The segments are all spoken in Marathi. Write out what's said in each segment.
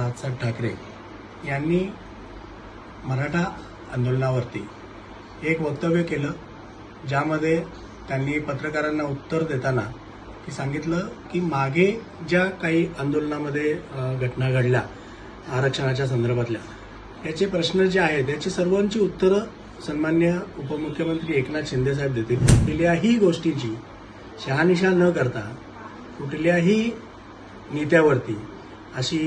राजसाहेब ठाकरे यांनी मराठा आंदोलनावरती एक वक्तव्य केलं ज्यामध्ये त्यांनी पत्रकारांना उत्तर देताना की सांगितलं की मागे ज्या काही आंदोलनामध्ये घटना घडल्या आरक्षणाच्या संदर्भातल्या याचे प्रश्न जे आहेत याची सर्वांची उत्तरं सन्मान्य उपमुख्यमंत्री एकनाथ शिंदेसाहेब देतील. कुठल्याही गोष्टीची शहानिशा न करता कुठल्याही नेत्यावरती अशी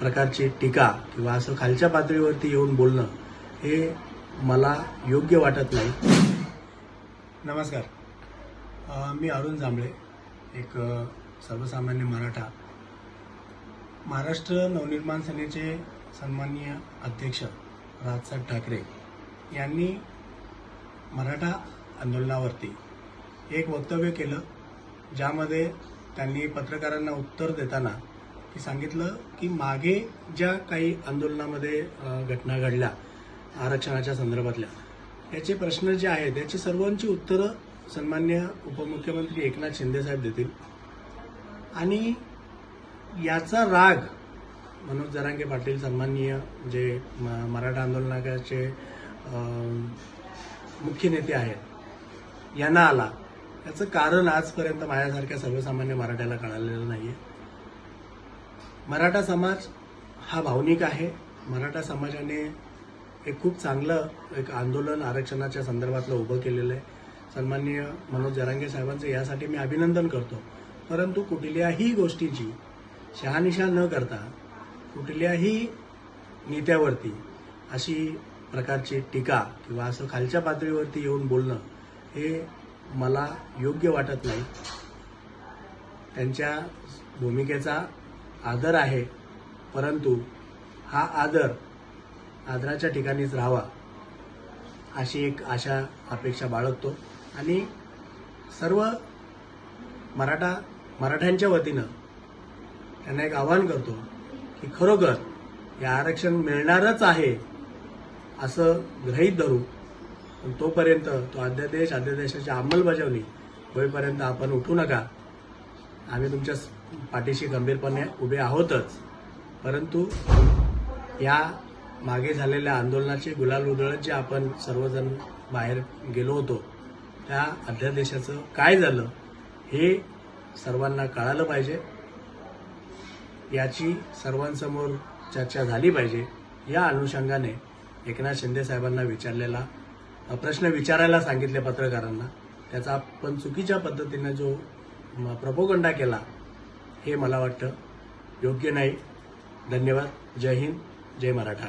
प्रकारची टीका किंवा असं खालच्या पातळीवरती येऊन बोलणं हे मला योग्य वाटत नाही. नमस्कार. मी अरुण जांभळे एक सर्वसामान्य मराठा. महाराष्ट्र नवनिर्माण सेनेचे सन्माननीय अध्यक्ष राजसाहेब ठाकरे यांनी मराठा आंदोलनावरती एक वक्तव्य केलं ज्यामध्ये त्यांनी पत्रकारांना उत्तर देताना की सांगितलं की मागे ज्या काही आंदोलनामध्ये घटना घडल्या आरक्षणाच्या संदर्भातल्या याचे प्रश्न जे आहेत याची सर्वांची उत्तरं सन्मान्य उपमुख्यमंत्री एकनाथ शिंदेसाहेब देतील. आणि याचा राग मनोज जरांगे पाटील सन्माननीय जे म- मराठा आंदोलनाचे मुख्य नेते आहेत यांना आला. याचं कारण आजपर्यंत माझ्यासारख्या सर्वसामान्य मराठ्याला कळालेलं नाही आहे मराठा समाज हा भावनिक आहे. मराठा समाजाने एक खूप चांगलं एक आंदोलन आरक्षणाच्या संदर्भातलं उभं केलेलं आहे. सन्माननीय मनोज जरांगे साहेबांचं यासाठी मी अभिनंदन करतो. परंतु कुठल्याही गोष्टीची शहानिशा न करता कुठल्याही नेत्यावरती अशी प्रकारची टीका किंवा असं खालच्या पातळीवरती येऊन बोलणं हे मला योग्य वाटत नाही. त्यांच्या भूमिकेचा आदर आहे परंतु हा आदर आदराच्या ठिकाणीच राहावा अशी एक आशा अपेक्षा बाळगतो. आणि सर्व मराठा मराठ्यांच्या वतीनं त्यांना एक आवाहन करतो की खरोखर हे आरक्षण मिळणारच आहे असं ग्रहीत धरू. पण तोपर्यंत तो अध्यादेश अध्यादेशाची अंमलबजावणी होईपर्यंत आपण उठू नका. आम्ही तुमच्या पाठीशी गंभीरपणे उभे आहोतच. परंतु या मागे झालेल्या आंदोलनाची गुलाल उधळत जे आपण सर्वजण बाहेर गेलो होतो. त्या अध्यादेशाचं काय झालं हे सर्वांना कळालं पाहिजे. याची सर्वांसमोर चर्चा झाली पाहिजे. या अनुषंगाने एकनाथ शिंदे साहेबांना विचारलेला प्रश्न विचारायला सांगितले पत्रकारांना. त्याचा आपण चुकीच्या पद्धतीने जो प्रपोगंडा केला हे मला वाटतं. योग्य नाही. धन्यवाद. जय हिंद. जय मराठा.